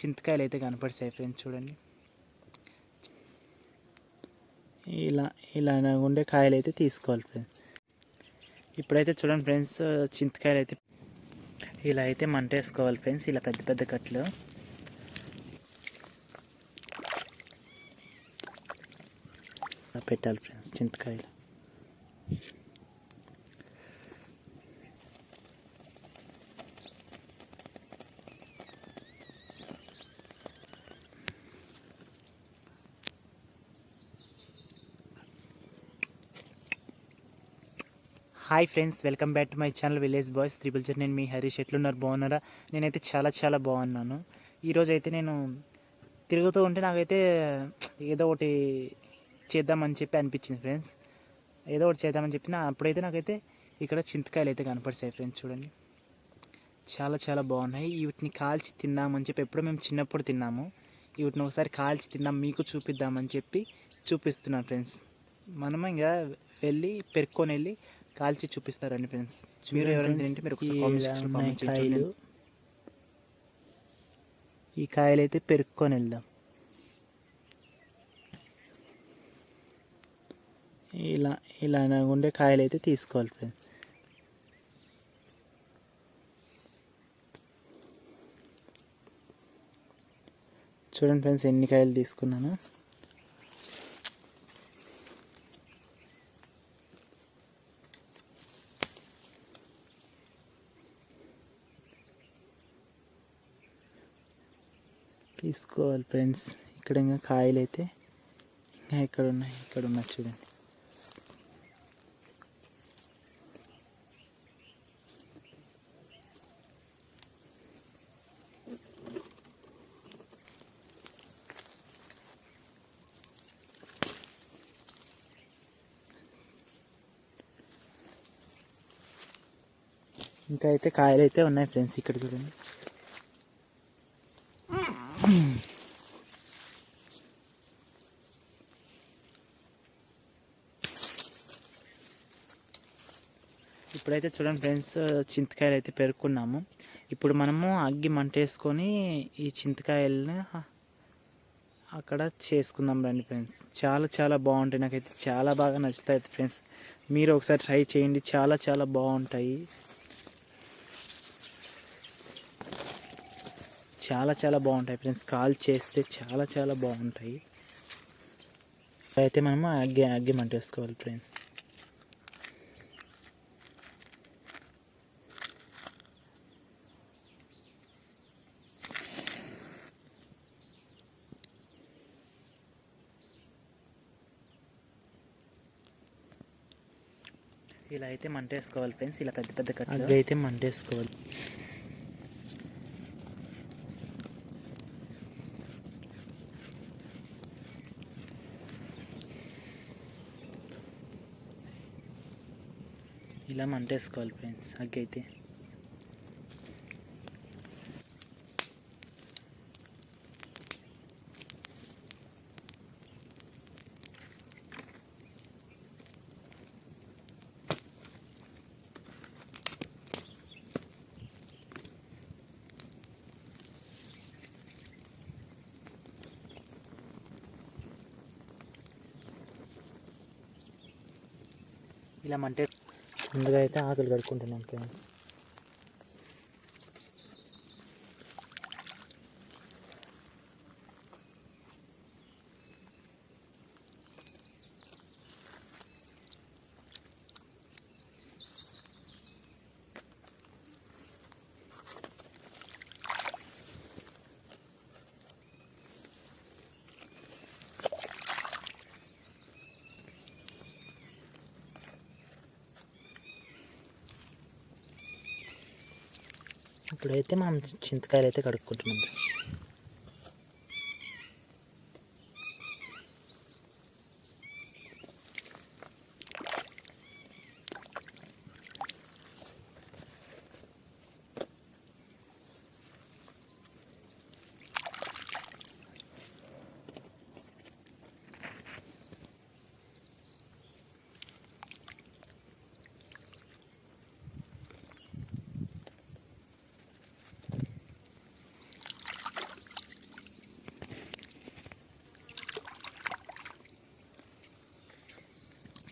చింతకాయలు అయితే కనపడతాయి ఫ్రెండ్స్ చూడండి. ఇలా ఇలా ఉండే కాయలు అయితే తీసుకోవాలి ఫ్రెండ్స్. ఇప్పుడైతే చూడండి ఫ్రెండ్స్ చింతకాయలు అయితే ఇలా అయితే మంట వేసుకోవాలి ఫ్రెండ్స్ ఇలా పెద్ద పెద్ద కట్లు. ఇలా పెట్టాలి ఫ్రెండ్స్ చింతకాయలు. Hi friends welcome back to my channel village boys. Triple జర్ నేను మీ హరీష్ ఎట్లున్నారు? బాగున్నారా? నేనైతే చాలా చాలా బాగున్నాను. ఈరోజు అయితే నేను తిరుగుతూ ఉంటే నాకైతే ఏదో ఒకటి చేద్దామని చెప్పి అనిపించింది ఫ్రెండ్స్. ఏదో ఒకటి చేద్దామని చెప్పిన అప్పుడైతే నాకైతే ఇక్కడ చింతకాయలు అయితే కనపడతాయి ఫ్రెండ్స్ చూడండి. చాలా చాలా బాగున్నాయి. వీటిని కాల్చి తిందామని చెప్పి ఎప్పుడో మేము చిన్నప్పుడు తిన్నాము. వీటిని ఒకసారి కాల్చి తిందాం మీకు చూపిద్దామని చెప్పి చూపిస్తున్నాను ఫ్రెండ్స్. మనము ఇంకా వెళ్ళి పెరుక్కొని వెళ్ళి కాల్చి చూపిస్తారండి ఫ్రెండ్స్. మీరు ఎవరైనా తింటే మీరు చేయండి ఈ కాయలు. అయితే పెరుక్కొని వెళ్దాం. ఇలా ఇలా ఉండే కాయలు అయితే తీసుకోవాలి ఫ్రెండ్స్. చూడండి ఫ్రెండ్స్ ఎన్ని కాయలు తీసుకున్నాను. తీసుకోవాలి ఫ్రెండ్స్. ఇక్కడ ఇంకా కాయలు అయితే ఇంకా ఇక్కడ ఉన్నాయి? ఇక్కడ ఉన్నాయి చూడండి. ఇంకా అయితే కాయలు అయితే ఉన్నాయి ఫ్రెండ్స్ ఇక్కడ చూడండి. ఇప్పుడైతే చూడండి ఫ్రెండ్స్ చింతకాయలు అయితే పెరుక్కున్నాము. ఇప్పుడు మనము అగ్గి మంట వేసుకొని ఈ చింతకాయలని అక్కడ చేసుకుందాం రండి ఫ్రెండ్స్. చాలా చాలా బాగుంటాయి. నాకైతే చాలా బాగా నచ్చుతాయి ఫ్రెండ్స్. మీరు ఒకసారి ట్రై చేయండి. చాలా చాలా బాగుంటాయి. చాలా చాలా బాగుంటాయి ఫ్రెండ్స్. కాల్ చేస్తే చాలా చాలా బాగుంటాయి. అయితే మనము అగ్గి అగ్గి మంట వేసుకోవాలి ఫ్రెండ్స్. ఇలా అయితే మంట వేసుకోవాలి ఫ్రెండ్స్. ఇలా పెద్ద పెద్ద కట్లు అయితే మంట వేసుకోవాలి. ఇలా మంటేసుకోవాలి ఫ్రెండ్స్. అగ్గి అయితే ఇలా మంటే ముందుగా అయితే ఆకులు కడుక్కుంటున్నాం ఫ్రెండ్స్. ఇప్పుడైతే మనం చింతకాయలు అయితే కడుక్కుంటున్నాం.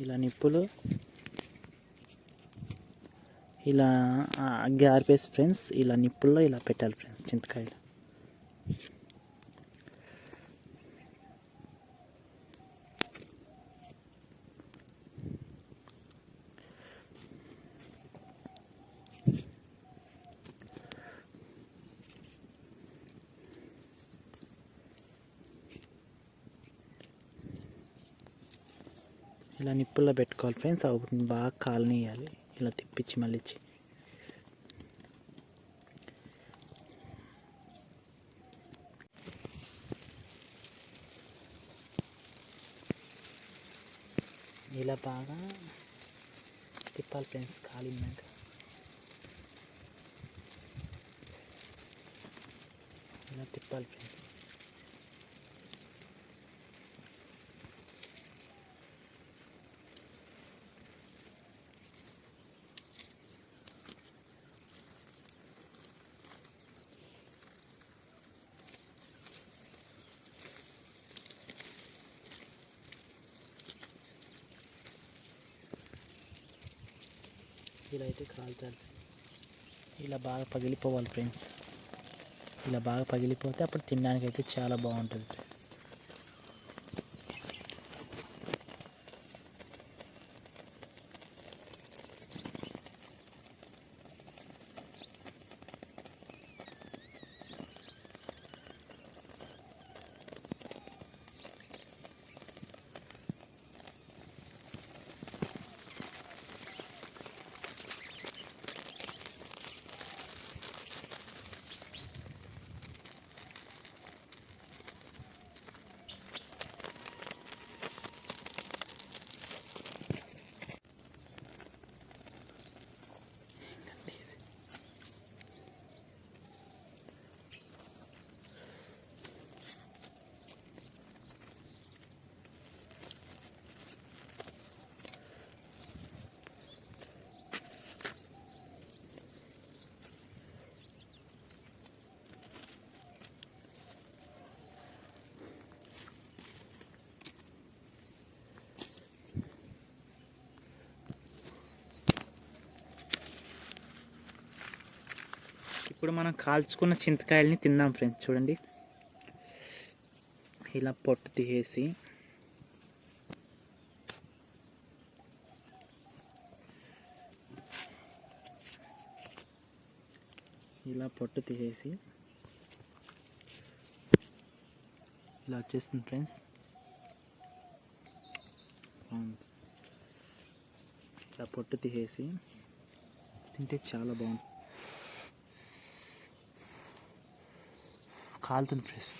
ఇలా నిప్పులు ఇలా ఆ, అగ్గి ఆర్పేసి ఫ్రెండ్స్ ఇలా నిప్పుల్లో ఇలా పెట్టాలి ఫ్రెండ్స్ చింతకాయలు. ఇలా నిప్పుల్లో పెట్టుకోవాలి ఫ్రెండ్స్. అప్పుడు బాగా కాలనీయాలి. ఇలా తిప్పించి మళ్ళీ ఇలా బాగా తిప్పాలి ఫ్రెండ్స్ కాలినాక ఇలా తిప్పాలి ఫ్రెండ్స్. ఇలా అయితే కాల్చాలి ఇలా బాగా పగిలిపోవాలి ఫ్రెండ్స్. ఇలా బాగా పగిలిపోతే అప్పుడు తినడానికి అయితే చాలా బాగుంటుంది. ఇప్పుడు మనం కాల్చుకున్న చింతకాయల్ని తిందాం ఫ్రెండ్స్ చూడండి. ఇలా పొట్టు తీసేసి. ఇలా పొట్టు తీసేసి. ఇలా వచ్చేస్తుంది ఫ్రెండ్స్ ఇలా పొట్టు తీసేసి. తింటే చాలా బాగుంటుంది. కాలుతుంది ఫ్రెండ్స్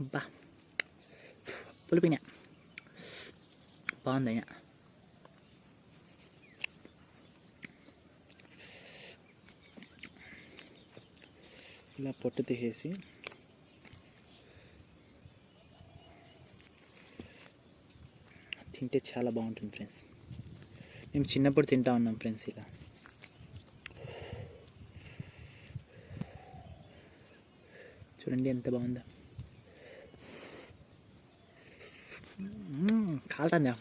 అబ్బా పులిపిన బాగుంది అయినా ఇలా పొట్టు తీసేసి తింటే చాలా బాగుంటుంది ఫ్రెండ్స్. మేము చిన్నప్పుడు తింటా ఉన్నాం ఫ్రెండ్స్ ఇలా. చూడండి ఎంత బాగుందో. కాలుతుందా?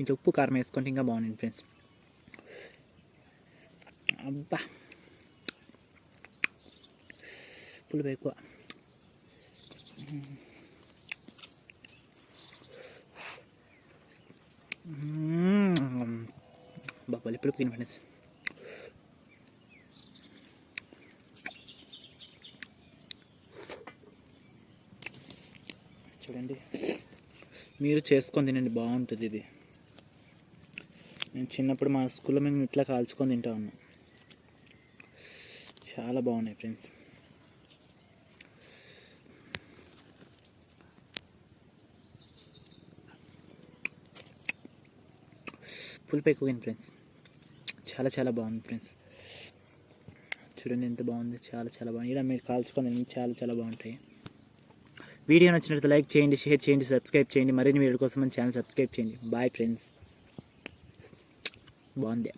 ఇంట్లో ఉప్పు కారం వేసుకుంటే ఇంకా బాగుంది ఫ్రెండ్స్. అబ్బా. పులుపు ఎక్కువ. బాగా ఇప్పుడు తిని ఫ్రెండ్స్. తినండి. మీరు చేసుకొని తినండి బాగుంటుంది ఇది. నేను చిన్నప్పుడు మా స్కూల్లో మేము ఇట్లా కాల్చుకొని తింటా ఉన్నాం. చాలా బాగున్నాయి ఫ్రెండ్స్. పులుపు ఎక్కువైంది ఫ్రెండ్స్. చాలా చాలా బాగుంది ఫ్రెండ్స్. చూడండి ఎంత బాగుంది చాలా చాలా బాగుంది. ఇలా మీరు కాల్చుకొని చాలా చాలా బాగుంటాయి. వీడియో నచ్చినట్లయితే లైక్ చేయండి షేర్ చేయండి సబ్స్క్రైబ్ చేయండి. మరిన్ని వీడియో కోసం మన ఛానల్ సబ్స్క్రైబ్ చేయండి. బాయ్ ఫ్రెండ్స్ బాగుంది.